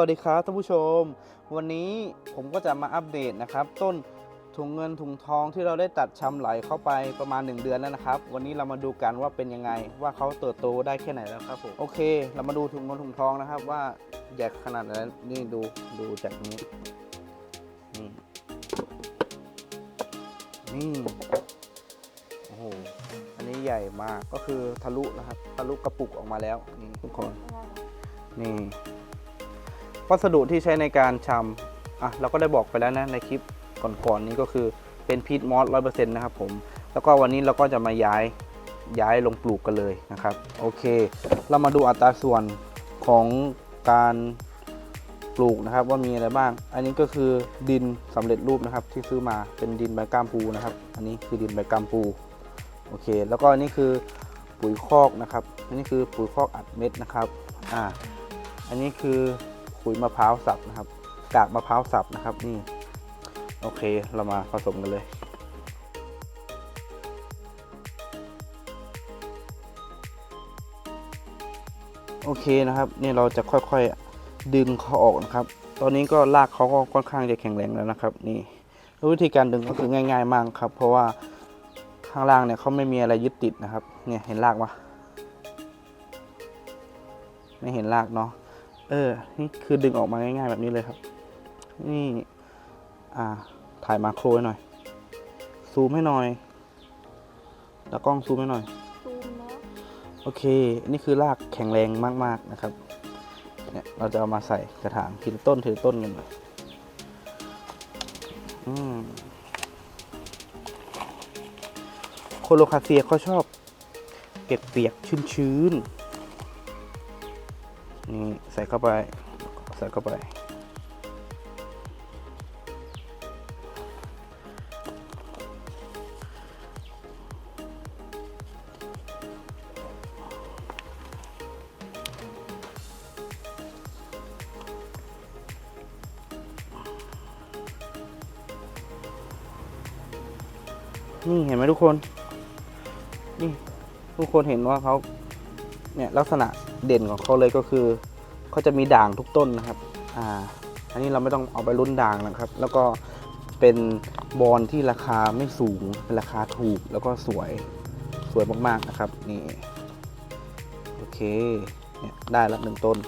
วัสดีครับท่านผู้ชม วันนี้ผมก็จะมาอัปเดตนะครับ ต้นถุงเงินถุงทองที่เราได้ตัดชำไหลเข้าไปประมาณ 1 เดือนแล้วนะครับ วันนี้เรามาดูกันว่าเป็นยังไง ว่าเขาเติบโตได้แค่ไหนแล้วครับผมโอเค เรามาดูถุงเงินถุงทองนะครับ ว่าใหญ่ขนาดไหนนี่ดูดูจากนี้นี่นี่โอ้โหอันนี้ใหญ่มากก็คือทะลุนะครับ ทะลุกระปุกออกมาแล้วนี่ทุกคนนี่ วัสดุที่ใช้ในการชำอะเราก็ได้บอกไปแล้วนะในคลิปก่อนๆนี้ก็คือเป็นพีทมอสร้อยเปอร์เซ็นต์นะครับผมแล้วก็วันนี้เราก็จะมาย้ายย้ายลงปลูกกันเลยนะครับ โอเค เรามาดูอัตราส่วนของการปลูกนะครับ ว่ามีอะไรบ้าง อันนี้ก็คือดินสำเร็จรูปนะครับ ที่ซื้อมาเป็นดินใบก้ามปูนะครับ อันนี้คือดินใบก้ามปูโอเค แล้วก็อันนี้คือปุ๋ยคอกนะครับ อันนี้คือปุ๋ยคอกอัดเม็ดนะครับอ่าอันนี้คือ ขุยมะพร้าวสับนะครับ กากมะพร้าวสับนะครับนี่โอเคเรามาผสมกันเลยโอเคนะครับนี่เราจะค่อยๆดึงเขาออกนะครับ ตอนนี้ก็รากเขาก็ค่อนข้างจะแข็งแรงแล้วนะครับ นี่วิธีการดึงก็คือง่าย ๆ มากครับ เพราะว่าข้างล่างเนี่ยเขาไม่มีอะไรยึดติดนะครับ เนี่ยเห็นรากปะไม่เห็นรากเนาะ เออ นี่คือดึงออกมาง่ายๆแบบนี้เลยครับ นี่ อ่า ถ่ายมาโครให้หน่อย ซูมให้หน่อยตากล้องซูมให้หน่อย ซูมแล้ว โอเค นี่คือรากแข็งแรงมากๆนะครับ เนี่ย เราจะเอามาใส่กระถางทีละต้นทีละต้นกันเลยอืมโคโลคาเซียเขาชอบเก็บเปียกชื้นๆ นี่ใส่เข้าไป ใส่เข้าไป นี่เห็นไหมทุกคน นี่ทุกคนเห็นว่าเขาเนี่ยลักษณะ เด่นของเขาเลยก็คือเขาจะมีด่างทุกต้นนะครับอ่าอันนี้เราไม่ต้องเอาไปรุ่นด่างนะครับ แล้วก็เป็นบอลที่ราคาไม่สูงเป็นราคาถูกแล้วก็สวยสวยมากๆนะครับนี่โอเคเนี่ยได้แล้วหนึ่งต้น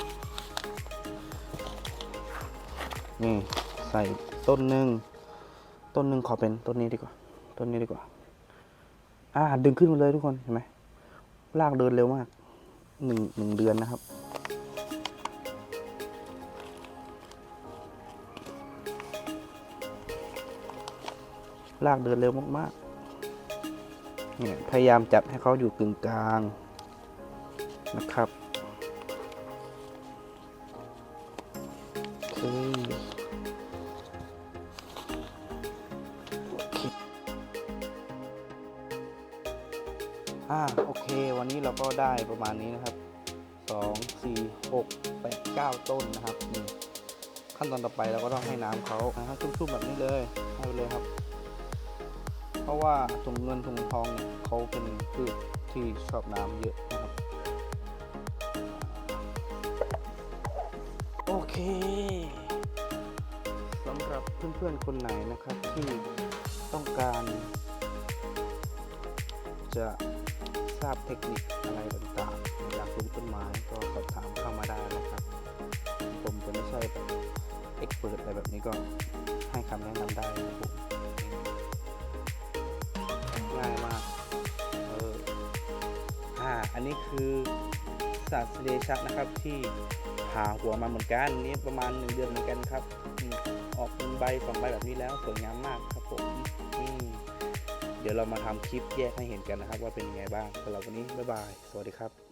นี่ใส่ต้นหนึ่งต้นหนึ่งขอเป็นต้นนี้ดีกว่า ต้นนี้ดีกว่า อ่าดึงขึ้นมาเลยทุกคนเห็นไหมลากเดินเร็วมาก หนึ่งหนึ่งเดือนนะครับ ลากเดินเร็วมากๆเนี่ยพยายามจัดให้เขาอยู่กึ่งกลางนะครับ อ่าโอเค วันนี้เราก็ได้ประมาณนี้นะครับสองสี่หกแปดเก้าต้นนะครับนี่ขั้นตอนต่อไปเราก็ต้องให้น้ำเขาให้ชุ่มๆแบบนี้เลยให้ไปเลยครับ เพราะว่าถุงเงินถุงทองเนี่ยเขาเป็นพืชที่ชอบน้ำเยอะนะครับ โอเคสำหรับเพื่อนๆคนไหนนะครับที่ต้องการจะ ราบเทคนิคอะไรต่างๆในการปลูกต้นไม้ก็สอบถามเข้ามาได้นะครับ ผมจะไม่ใช่แบบเอ็กเปิดอะไรแบบนี้ก็ให้คำแนะนำได้นะครับผมง่ายมากเอออ่าอันนี้คือสัตว์เดชักนะครับที่ผ่าหัวมาเหมือนกันนี่ประมาณหนึ่งเดือนเหมือนกันครับ ออกหนึ่งใบสองใบแบบนี้แล้วสวยงามมากครับ ดี๋ยวเรามาทำคลิปแยกให้เห็นกันนะครับ ว่าเป็นยังไงบ้างสำหรับวันนี้บ๊ายบาย สวัสดีครับ